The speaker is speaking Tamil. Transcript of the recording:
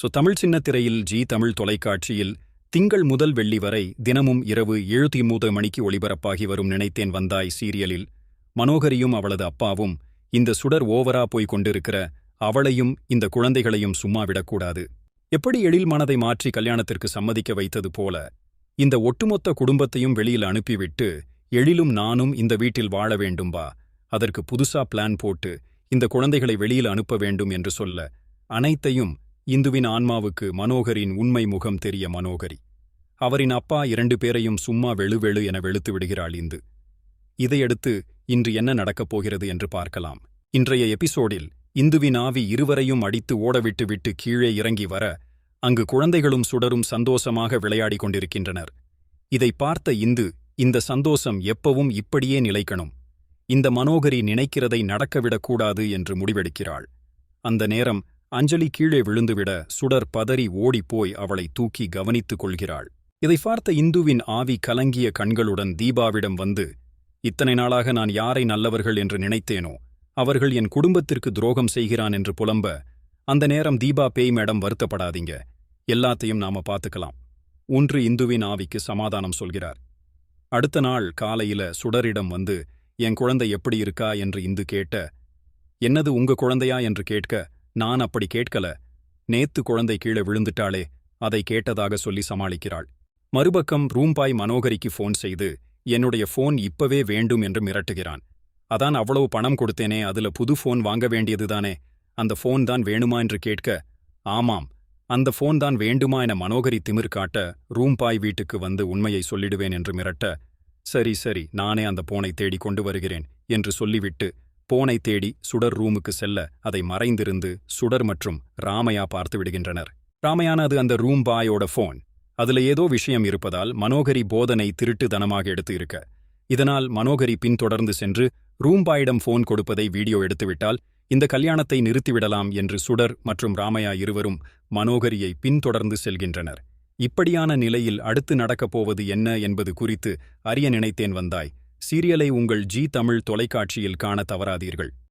ஸோ தமிழ் சின்னத்திரையில் ஜி தமிழ் தொலைக்காட்சியில் திங்கள் முதல் வெள்ளி வரை தினமும் இரவு எழுபத்தி மூன்று மணிக்கு ஒளிபரப்பாகி வரும் நினைத்தேன் வந்தாய் சீரியலில். மனோகரியும் அவளது அப்பாவும் இந்த சுடர் ஓவரா போய் கொண்டிருக்கிற அவளையும் இந்த குழந்தைகளையும் சும்மா விடக்கூடாது. எப்படி எழில் மனதை மாற்றி கல்யாணத்திற்கு சம்மதிக்க வைத்தது போல இந்த ஒட்டுமொத்த குடும்பத்தையும் வெளியில் அனுப்பிவிட்டு எழிலும் நானும் இந்த வீட்டில் வாழ வேண்டும்பா அதற்கு புதுசா பிளான் போட்டு இந்த குழந்தைகளை வெளியில் அனுப்ப வேண்டும் என்று சொல்ல அனைத்தையும் இந்துவின் ஆன்மாவுக்கு மனோகரின் உண்மை முகம் தெரிய மனோகரி. அவரின் அப்பா இரண்டு பேரையும் சும்மா வெளுவெளு என வெளுத்து விடுகிறாள் இந்து. இதையடுத்து இன்று என்ன நடக்கப் போகிறது என்று பார்க்கலாம். இன்றைய எபிசோடில் இந்துவின் ஆவி இருவரையும் அடித்து ஓடவிட்டு விட்டு கீழே இறங்கி வர அங்கு குழந்தைகளும் சுடரும் சந்தோஷமாக விளையாடிக் கொண்டிருக்கின்றனர். இதை பார்த்த இந்து இந்த சந்தோஷம் எப்பவும் இப்படியே நிலைக்கணும். இந்த மனோகரி நினைக்கிறதை நடக்கவிடக்கூடாது என்று முடிவெடுக்கிறாள். அந்த நேரம் அஞ்சலி கீழே விழுந்துவிட சுடர் பதறி ஓடிப்போய் அவளை தூக்கி கவனித்துக் கொள்கிறாள். இதை பார்த்த இந்துவின் ஆவி கலங்கிய கண்களுடன் தீபாவிடம் வந்து இத்தனை நாளாக நான் யாரை நல்லவர்கள் என்று நினைத்தேனோ அவர்கள் என் குடும்பத்திற்கு துரோகம் செய்கிறான் என்று புலம்ப அந்த நேரம் தீபா பேய் மேடம் வருத்தப்படாதீங்க. எல்லாத்தையும் நாம பார்த்துக்கலாம். ஒன்று இந்துவின் ஆவிக்கு சமாதானம் சொல்கிறார். அடுத்த நாள் காலையில சுடரிடம் வந்து என் குழந்தை எப்படி இருக்கா? என்று இந்து கேட்ட என்னது உங்க குழந்தையா? என்று கேட்க நான் அப்படி கேட்கல. நேத்து குழந்தை கீழே விழுந்துட்டாளே அதை கேட்டதாக சொல்லி சமாளிக்கிறாள். மறுபக்கம் ரூம்பாய் மனோகரிக்கு ஃபோன் செய்து என்னுடைய ஃபோன் இப்பவே வேண்டும் என்று மிரட்டுகிறான். அதான் அவ்வளவு பணம் கொடுத்தேனே அதுல புது ஃபோன் வாங்க வேண்டியதுதானே அந்த ஃபோன் தான் வேணுமா என்று கேட்க ஆமாம் அந்த ஃபோன் தான் வேண்டுமா என மனோகரி திமிர் காட்ட ரூம்பாய் வீட்டுக்கு வந்து உண்மையை சொல்லிடுவேன் என்று மிரட்ட சரி சரி நானே அந்த போனை தேடி கொண்டு வருகிறேன் என்று சொல்லிவிட்டு போனை தேடி சுடர் ரூமுக்கு செல்ல அதை மறைந்திருந்து சுடர் மற்றும் ராமையா பார்த்து விடுகின்றனர். ராமையான அது அந்த ரூம் பாயோட ஃபோன் அதுல ஏதோ விஷயம் இருப்பதால் மனோகரி போதனை திருட்டுதனமாக எடுத்து இருக்க. இதனால் மனோகரி பின்தொடர்ந்து சென்று ரூம்பாயிடம் ஃபோன் கொடுப்பதை வீடியோ எடுத்துவிட்டால் இந்த கல்யாணத்தை நிறுத்திவிடலாம் என்று சுடர் மற்றும் ராமையா இருவரும் மனோகரியை பின்தொடர்ந்து செல்கின்றனர். இப்படியான நிலையில் அடுத்து நடக்கப் போவது என்ன என்பது குறித்து அறிய நினைத்தேன் வந்தாய். சீரியலை உங்கள் ஜி தமிழ் தொலைக்காட்சியில் காண தவறாதீர்கள்.